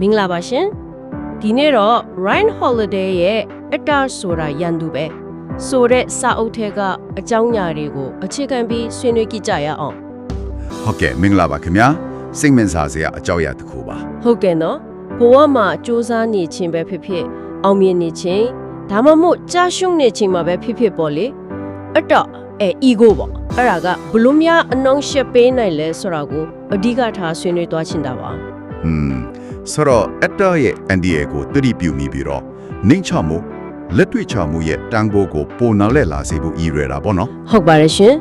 မင်္ဂလာပါရှင်ဒီနေ့တော့ Ryan Holiday ရဲ့အတာဆိုတာရန်သူပဲဆိုတဲ့စာအုပ်ထဲကအကြောင်းအရာတွေကိုအခြေခံပြီးဆွေးနွေးကြည့်ကြရအောင်ဟုတ်ကဲ့မင်္ဂလာပါခင်ဗျာစိတ်ဝင်စားစရာအကြောင်းအရာတစ်ခုပါဟုတ်ကဲ့နော်ဘဝမှာစူးစမ်းနေခြင်းပဲဖြစ်ဖြစ်အောင်မြင်နေခြင်းဒါမှမဟုတ်ကြာရှုံးနေခြင်းမှာပဲဖြစ်ဖြစ်ပေါ့လေအတော့အဲ ego ပေါ့အဲ့ဒါကဘလို့များအနှောင့်အယှက်ပေးနိုင်လဲဆိုတာကိုအဓိကထားဆွေးနွေးသွားချင်တာပါဟွန်း ဆိုတော့အတ္တရဲ့အန်ဒီရဲ့ကိုတတိပြုမိပြီးတော့နှိမ့်ချမှုလက်တွေ့ချမှုရဲ့တန်ဖိုးကိုပိုနာလဲလာစေဖို့ရည်ရွယ်တာပေါ့နော်ဟုတ်ပါတယ်ရှင်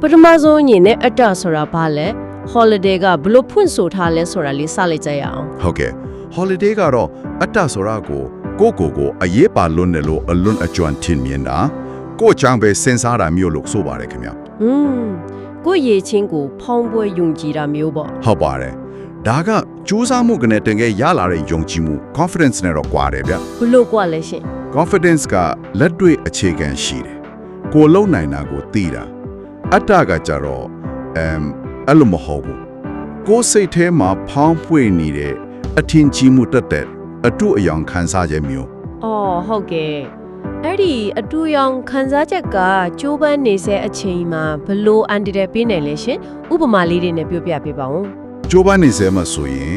ပထမဆုံးအနေနဲ့အတ္တဆိုတာဘာလဲ holiday ကဘလို့ဖွင့်ဆိုထားလဲဆိုတာလေးစလိုက်ကြရအောင်ဟုတ်ကဲ့ holiday ကတော့အတ္တဆိုတာကိုကိုယ့်ကိုယ်ကိုအရေးပါလွန်းတယ်လို့အလွန်အကျွမ်းထင်မြင်တာကိုယ့်အကြောင်းပဲစဉ်းစားတာမျိုးလို့ဆိုပါတယ်ခင်ဗျာอืมကိုယ့်ရဲ့ချင်းကိုဖောင်းပွဲယုံကြည်တာမျိုးပေါ့ဟုတ်ပါတယ် ဒါကစူးစမ်းမှုကနေတင်ခဲ့ရလာတဲ့ယုံကြည်မှု confidence နဲ့တော့ကွာတယ်ဗျဘလို့ကွာလဲရှင် confidence ကလက်တွေ့အခြေခံရှိတယ်ကိုလုံနိုင်တာကိုသိတာအတ္တကကြတော့အမ်အဲ့လိုမဟုတ်ဘူးကိုစိတ်ထဲမှာဖောင်းပွေနေတဲ့အထင်ကြီးမှုတက်တဲ့အတုအယောင်ခံစားချက်မျိုးအော်ဟုတ်ကဲ့အဲ့ဒီအတူရောင်ခန်းစားချက်ကကျိုးပန်းနေစေအချိန်မှာဘလို့အန်တီတဲပေးနေလဲရှင်ဥပမာလေးတွေနဲ့ပြောပြပေးပါဦး ကြိုးပမ်းနေစေမှဆိုရင်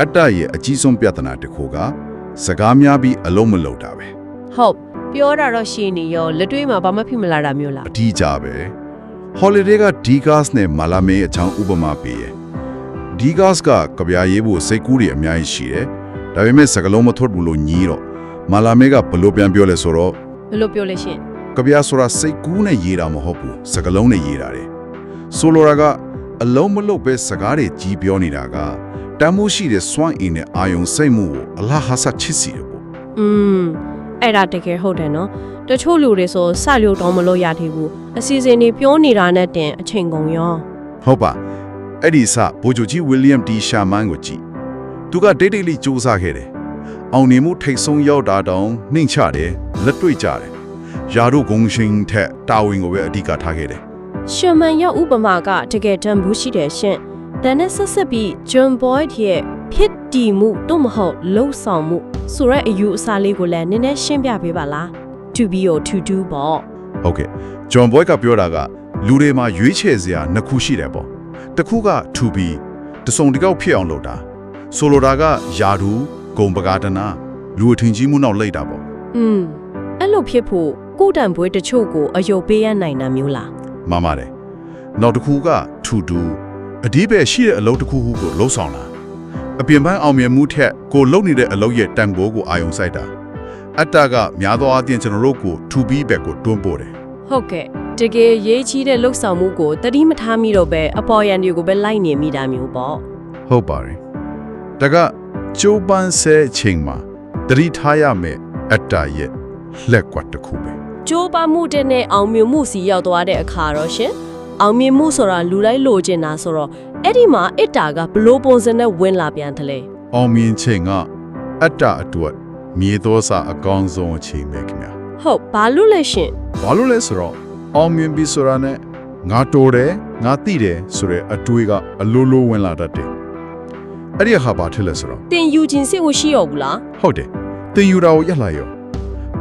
အတ္တရဲ့အကြီးဆုံးပြဿနာတစ်ခုကစကားများပြီးအလုံးမလုံးတာပဲဟုတ်ပြောတာတော့ရှင်းနေရောလက်တွေ့မှာဘာမှဖြစ်မလာတာမျိုးလား။အထီးကြပဲ။ holiday က D-gas နဲ့မလာမေးအချောင်းဥပမာပေးရဲ့။ D-gas ကကြပြာရေးဖို့စိတ်ကူးတွေအများကြီးရှိတယ်။ဒါပေမဲ့စကလုံးမထွက်ဘူးလို့ညီးတော့မလာမေးကဘလို့ပြန်ပြောလဲဆိုတော့ဘယ်လိုပြောလဲရှင်ကြပြာဆိုတာစိတ်ကူးနဲ့ရေးတာမဟုတ်ဘူးစကလုံးနဲ့ရေးတာတယ်။ဆိုလိုတာက အလုံးမလုံးပဲစကားတွေကြီးပြောနေတာကတမ်းမှုရှိတဲ့စွမ်းအင်နဲ့အာယုံစိတ်မှုကိုအလားဟာဆတ်ချစ်စီတယ်ပေါ့อืมအဲ့ဒါတကယ်ဟုတ်တယ်နော်တချို့လူတွေဆိုစလျိုတော့မလို့ရသေးဘူးအစီအစဉ်တွေပြောနေတာနဲ့တင်အချိန်ကုန်ရော။ဟုတ်ပါအဲ့ဒီစဘိုဂျိုဂျီဝီလျံတီရှာမန်ကိုကြည့်။သူကဒိတ်ဒိတ်လေးစူးစမ်းခဲ့တယ်။အောင်နေမှုထိတ်ဆုံးရောက်တာတောင်နှိမ့်ချတယ်လက်တွေ့ကြတယ်။ယာတို့ဂုံရှင်ထက်တာဝန်ကိုပဲအဓိကထားခဲ့တယ် ရှမန်ရဲ့ဥပမာကတကယ်တန်ဘူးရှိတယ်ရှင်။ဒါနဲ့ဆက်ဆက်ပြီး John Boyd ရဲ့ဖြစ်တည်မှုတို့မဟုတ်လှုပ်ဆောင်မှုဆိုတဲ့အယူအဆလေးကိုလည်းနည်းနည်းရှင်းပြပေးပါလား။ To be or to do ပေါ့။ဟုတ်ကဲ့။ဂျွန်ဘွိုက်ကပြောတာကလူတွေမှာရွေးချယ်စရာနှစ်ခုရှိတယ်ပေါ့။တစ်ခုက to be တစုံတစ်ကောက်ဖြစ်အောင်လုပ်တာ။ဆိုလိုတာကယာဒူဂုံပကာဒနာလူအထင်ကြီးမှုနောက်လိုက်တာပေါ့။อืมအဲ့လိုဖြစ်ဖို့ကိုယ်တန်ပွဲတချို့ကိုအယုတ်ပေးရနိုင်တာမျိုးလား။ မှန်ပါတယ်။နောက်တစ်ခုက to do အဒီပဲရှိတဲ့အလုပ်တစ်ခုခုကိုလှုပ်ဆောင်တာ။အပြင်ပန်းအောင်မြင်မှုထက်ကိုလုပ်နေတဲ့အလုပ်ရဲ့တန်ဖိုးကိုအာရုံစိုက်တာ။အတ္တကများသောအားဖြင့်ကျွန်တော်တို့ကို to be ဘက်ကိုတွန်းပို့တယ်။ဟုတ်ကဲ့တကယ်ရေးချီးတဲ့လှုပ်ဆောင်မှုကိုတတိမထားမိတော့ပဲအပေါ်ယံတွေကိုပဲလိုက်နေမိတာမျိုးပေါ့။ဟုတ်ပါတယ်။ဒါကကျိုးပန်းဆဲအချိန်မှာတတိထားရမယ်အတ္တရဲ့လက်ကွက်တစ်ခုပဲ။ ကြိုးပမ်းမှုတဲ့နဲ့အောင်မြင်မှုစီရောက်သွားတဲ့အခါတော့ရှင်အောင်မြင်မှုဆိုတာလူလိုက်လိုချင်တာဆိုတော့အဲ့ဒီမှာအစ်တာကဘလို့ပုံစံနဲ့ဝင်လာပြန်တယ်လေ။အောင်မြင်ချိန်ကအတ္တအတွက်မြေသောစာအကောင်းဆုံးအချိန်ပဲခင်ဗျာ။ဟုတ်ဘာလို့လဲရှင်။ဘာလို့လဲဆိုတော့အောင်မြင်ပြီဆိုတာနဲ့ငါတော်တယ်ငါသိတယ်ဆိုတဲ့အတွေးကအလိုလိုဝင်လာတတ်တယ်။အဲ့ဒီဟာဘာထစ်လဲဆိုတော့။တင်ယူခြင်းစိတ်ကိုရှိရောဘူးလားဟုတ်တယ်။သင်ယူတာကိုရက်လာရော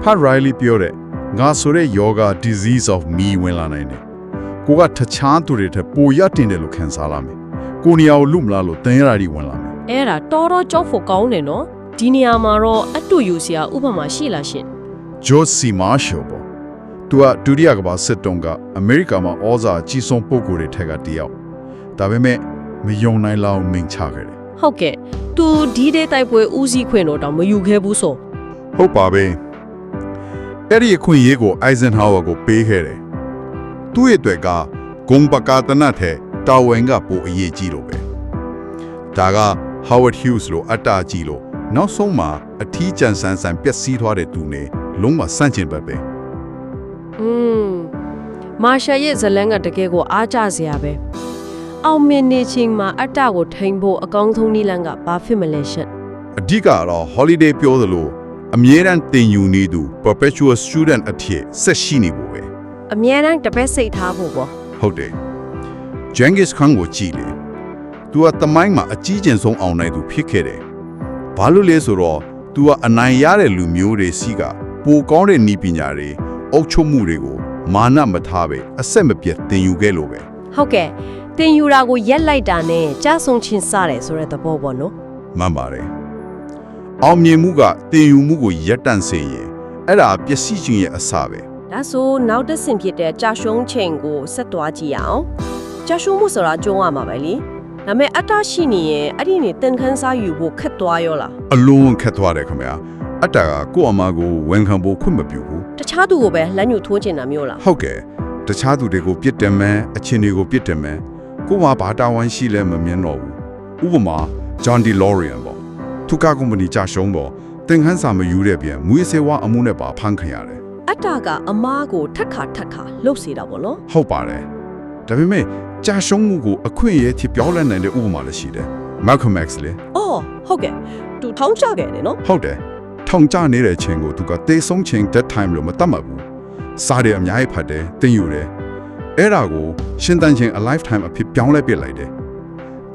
ဖတ်ရိုင်လီပြောတဲ့ ငါဆိုတဲ့ yoga disease of me ဝင်လာနိုင်တယ်။ကိုကတခြားသူတွေထက်ပိုရတင်တယ်လို့ခံစားလာမယ်။ကိုနေရာကိုလူမလားလို့သင်ရတာတွေဝင်လာမယ်။အဲ့ဒါတော်တော်ကြောက်ဖို့ကောင်းတယ်နော်။ဒီနေရာမှာတော့အတူယူစရာဥပမာရှိလားရှင်။ Josie Marshall ပေါ့။ तू ကဒုတိယကမ္ဘာစစ်တုန်းကအမေရိကန်မှာဩဇာအကြီးဆုံးပုဂ္ဂိုလ်တွေထက်ကတယောက်။ဒါပေမဲ့မယုံနိုင်လောက်မင်ချခဲ့တယ်။ဟုတ်ကဲ့။ तू ဒီဒေတိုက်ပွဲဦးစီးခွင့်တော့တောင်မယူခဲ့ဘူးဆို။ဟုတ်ပါပဲ။ အဲ့ဒီအခွင့်အရေးကို Eisenhower ကိုပေးခဲ့တယ်။သူ့ရဲ့အတွက်ကဂုံပကာတနတ်ထဲတာဝန်ကပိုအရေးကြီးလို့ပဲ။ဒါက Howard Hughes လို့အတ္တကြီးလို့နောက်ဆုံးမှာအထီးကျန်ဆန်းဆန်းပျက်စီးသွားတဲ့သူနဲ့လုံးဝဆန့်ကျင်ဘက်ပဲ။อืมမာရှာရဲ့ဇလန်းကတကယ်ကိုအားကျစရာပဲ။အောင်မြင်နေချင်းမှာအတ္တကိုထိန်ဖို့အကောင်းဆုံးနည်းလမ်းကဘာဖြစ်မလဲရှင်အဓိကတော့ holiday ပြောသလို အမြဲတမ်းတင်ယူနေသူ perpetual student အဖြစ်ဆက်ရှိနေဖို့ပဲ။အမြဲတမ်းတပည့်စိတ်ထားဖို့ပေါ့ဟုတ်တယ် Genghis Khan ကိုကြည့်လေသူကတမိုင်းမှာအကြီးကျယ်ဆုံးအောင်နိုင်သူဖြစ်ခဲ့တယ်ဘာလို့လဲဆိုတော့ तू ကအနိုင်ရတဲ့လူမျိုးတွေစီကပိုကောင်းတဲ့ဤပညာတွေအုပ်ချုပ်မှုတွေကိုမာနမထားပဲအဆက်မပြတ်သင်ယူခဲ့လို့ပဲဟုတ်ကဲ့တင်ယူတာကိုရက်လိုက်တာနဲ့ကြားဆုံးချင်းစတယ်ဆိုတဲ့သဘောပေါ့နော်မှန်ပါတယ် အောင်မြင်မှုကသင်ယူမှုကိုရပ်တန့်စေရင်အဲ့ဒါပျက်စီးခြင်းရဲ့အစပဲဒါဆိုနောက်တစ်ဆင့်ဖြစ်တဲ့ကြာရှုံးချိန်ကိုဆက်သွားကြည့်ရအောင်ကြာရှုံးမှုဆိုတာကြုံရမှာပဲလေဒါပေမဲ့အတ္တရှိနေရင်အဲ့ဒီနေသင်ခန်းစားယူဖို့ခက်သွားရောလားအလုံးခက်သွားတယ်ခင်ဗျာအတ္တကကိုယ့်အမကိုဝန်ခံဖို့ခွင့်မပြုဘူးတခြားသူကိုပဲလက်ညှိုးထိုးချင်တာမျိုးလားဟုတ်ကဲ့တခြားသူတွေကိုပြစ်တယ်မယ်အချင်းတွေကိုပြစ်တယ်မယ်ကို့မှာဘာတာဝန်ရှိလဲမမြင်တော့ဘူးဥပမာ John DeLorean ပေါ့သူကကုမ္ပဏီကြာရှုံးပေါ့သင်ခန်းစာမယူတဲ့ပြင်မွေးစေဝါအမှုနဲ့ပါဖမ်းခံရတယ်အတ္တကအမားကိုထက်ခါထက်ခါလှုပ်စေတာပေါ့နော်ဟုတ်ပါတယ်ဒါပေမဲ့ကြာရှုံးမှုကိုအခွင့်အရေးထိပြောင်းလဲနိုင်တဲ့ဥပမာလည်းရှိတယ် Malcolm X လေအော်ဟုတ်ကဲ့သူထောင်းချခဲ့တယ်နော်ဟုတ်တယ်ထောင်ကျနေတဲ့ချိန်ကိုသူကတေဆုံးချိန် that time လို့မတတ်မှတ်ဘူးစားတယ်အများကြီးဖတ်တယ်သင်ယူတယ်အဲ့ဒါကိုရှင်းတန်းချိန် a lifetime အဖြစ်ပြောင်းလဲပြစ်လိုက်တယ်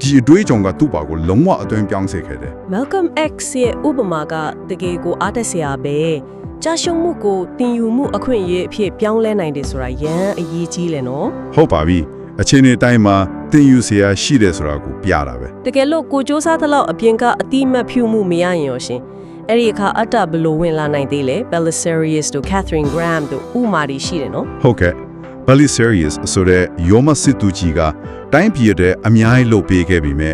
ဒီအတွေးကြုံကသူ့ဘာကိုလုံးဝအသွင်ပြောင်းစေခဲ့တယ် Malcolm X ရဲ့ဥပမာကတကယ်ကိုအားတက်စရာပဲကြာရှုံးမှုကိုတင်ယူမှုအခွင့်အရေးအဖြစ်ပြောင်းလဲနိုင်တယ်ဆိုတာရန်အရေးကြီးလေနော်ဟုတ်ပါပြီအချိန်နဲ့တိုင်းမှာသင်ယူစရာရှိတယ်ဆိုတာကိုပြတာပဲတကယ်လို့ကိုစ조사သလောက်အပြင်ကအတိမတ်ဖြူမှုမရရင်ရောရှင်အဲ့ဒီအခါအတ္တဘယ်လိုဝင်လာနိုင်သေးလဲ Belisarius တို့ Catherine Graham တို့ဥမာတွေရှိတယ်နော်ဟုတ်ကဲ့ Bali Serious ဆိုတဲ့ယောမစစ်သူကြီးကတိုင်းပြည်တဲ့အများကြီးလုပ်ပေးခဲ့ပြီးမြဲ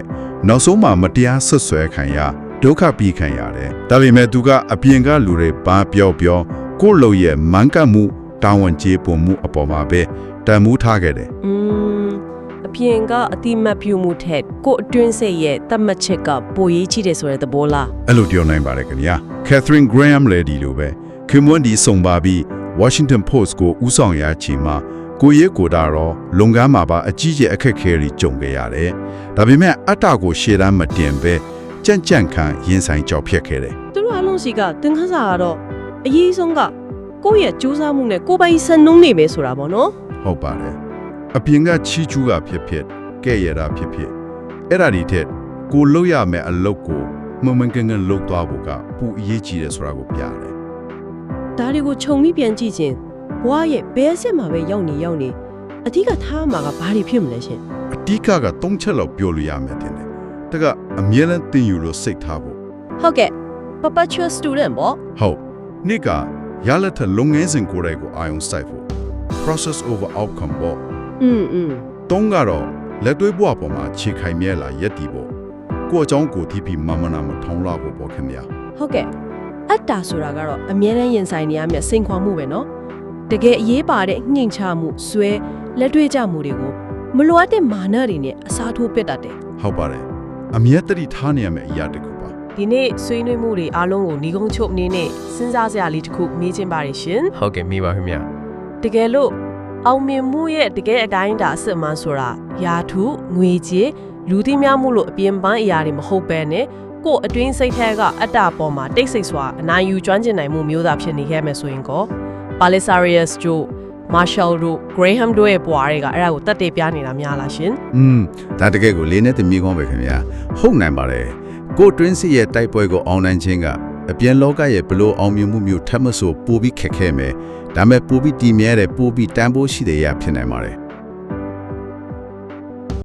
နောက်ဆုံးမှမတရားဆွတ်ဆွဲခံရဒုက္ခပြီးခံရတယ်။ဒါပေမဲ့သူကအပြင်ကလူတွေဘာပြောပြောကိုယ့်လူရဲ့မန်ကတ်မှုတာဝန်ကျေးပုံမှုအပေါ်မှာပဲတန်မှုထားခဲ့တယ်อืมအပြင်ကအတိမတ်ဖြူမှုထက်ကိုယ်အတွင်းစိတ်ရဲ့တတ်မှတ်ချက်ကပိုရေးကြီးတယ်ဆိုတဲ့သဘောလား။အဲ့လိုပြောနိုင်ပါတယ်ခင်ဗျာ။ Catherine Graham လည်းဒီလိုပဲခင်မွန်းဒီစုံပါပြီး Washington Post ကိုဥဆောင်ရချီမှာ ကိုရဲကိုတာတော့လုံကမ်းမှာပါအကြီးကျယ်အခက်အခဲတွေကြုံခဲ့ရတယ်။ဒါပေမဲ့အတ္တကိုရှေ့တန်းမတင်ပဲကြန့်ကြန့်ခံရင်ဆိုင်ကြောက်ဖြတ်ခဲ့တယ်သူတို့အလုံးစီကသင်ခန်းစာကတော့အရေးဆုံးကကိုယ့်ရဲ့ကြိုးစားမှုနဲ့ကိုယ်ပိုင်စံနှုန်းနေမယ်ဆိုတာပေါ့နော်။ဟုတ်ပါတယ်။အပြင်ကချီချူးကဖြစ်ဖြစ်ကဲ့ရတာဖြစ်ဖြစ်အဲ့ဒါဒီထက်ကိုလုပ်ရမယ့်အလုပ်ကိုမမှန်ကန်ကန်လုပ်သွားဖို့ကပူအရေးကြီးတယ်ဆိုတာကိုပြတယ်ဒါတွေကိုခြုံပြီးပြန်ကြည့်ချင်း ဘဝရဲ့ဘယ်အဆင့်မှာပဲရောက်နေရောက်နေအဓိကထားမှာကဘာတွေဖြစ်မလဲရှင် အတိကက၃ချက်လောက်ပြောလို့ရမယ်တင်တယ်။တကအမြဲတမ်းသင်ယူလို့စိတ်ထားဖို့ ဟုတ်ကဲ့ perpetual student ပေါ့ ဟုတ်နိကရလက်ထလုံငယ်စဉ်ကိုယ်တိုင်ကိုအာယုံစိုက်ဖို့ process over outcome ပေါ့ อืมอืม သုံးကတော့လက်တွေ့ဘဝပေါ်မှာခြေခိုင်မြဲလာရက်တည်ဖို့ကိုယ့်အကြောင်းကိုတီးပြီးမမနာမထုံလာဖို့ပေါ့ခင်ဗျာ ဟုတ်ကဲ့အတ္တဆိုတာကတော့အမြဲတမ်းရင်ဆိုင်နေရမယ့်စိန်ခေါ်မှုပဲเนาะ တကယ်အရေးပါတဲ့နှိမ်ချမှုဆွဲလက်တွေ့ကြမှုတွေကိုမလိုအပ်တဲ့မာနတွေနဲ့အစားထိုးပစ်တတ်တယ်ဟုတ်ပါတယ်အမြဲတည်းထားနေရမယ့်အရာတစ်ခုပါဒီနေ့ဆွေးနွေးမှုတွေအားလုံးကိုညီကုန်းချုပ်အနေနဲ့စဉ်းစားစရာလေးတစ်ခုမေးချင်ပါတယ်ရှင်ဟုတ်ကဲ့မိပါခင်ဗျာတကယ်လို့အောင်မြင်မှုရဲ့တကယ်အတိုင်းအတာအစစ်အမှန်ဆိုတာယာထုငွေကြေးလူသိများမှုလို့အပြင်ပန်းအရာတွေမဟုတ်ပဲနဲ့ကို့အတွင်းစိတ်ထဲကအတ္တပေါ်မှာတိတ်ဆိတ်စွာအနိုင်ယူကျွမ်းကျင်နိုင်မှုမျိုးသားဖြစ်နေခဲ့မယ်ဆိုရင်ကော Palisarius တို့ Marshall တို့ Graham တို့ရဲ့ဘွားတွေကအဲ့ဒါကိုတတ်သိပြနေတာများလားရှင်อืมဒါတကယ်ကိုလေးနဲ့တမီကောင်းပဲခင်ဗျာဟုတ်နိုင်ပါတယ်ကိုတွင်းစစ်ရဲ့တိုက်ပွဲကိုအောင်နိုင်ခြင်းကအပြင်လောကရဲ့ဘလို့အောင်မြင်မှုမျိုးထပ်မဆိုပိုပြီးခက်ခဲမယ်ဒါမဲ့ပိုပြီးတည်မြဲတဲ့ပိုပြီးတန်ဖိုးရှိတဲ့ရဖြစ်နိုင်ပါတယ်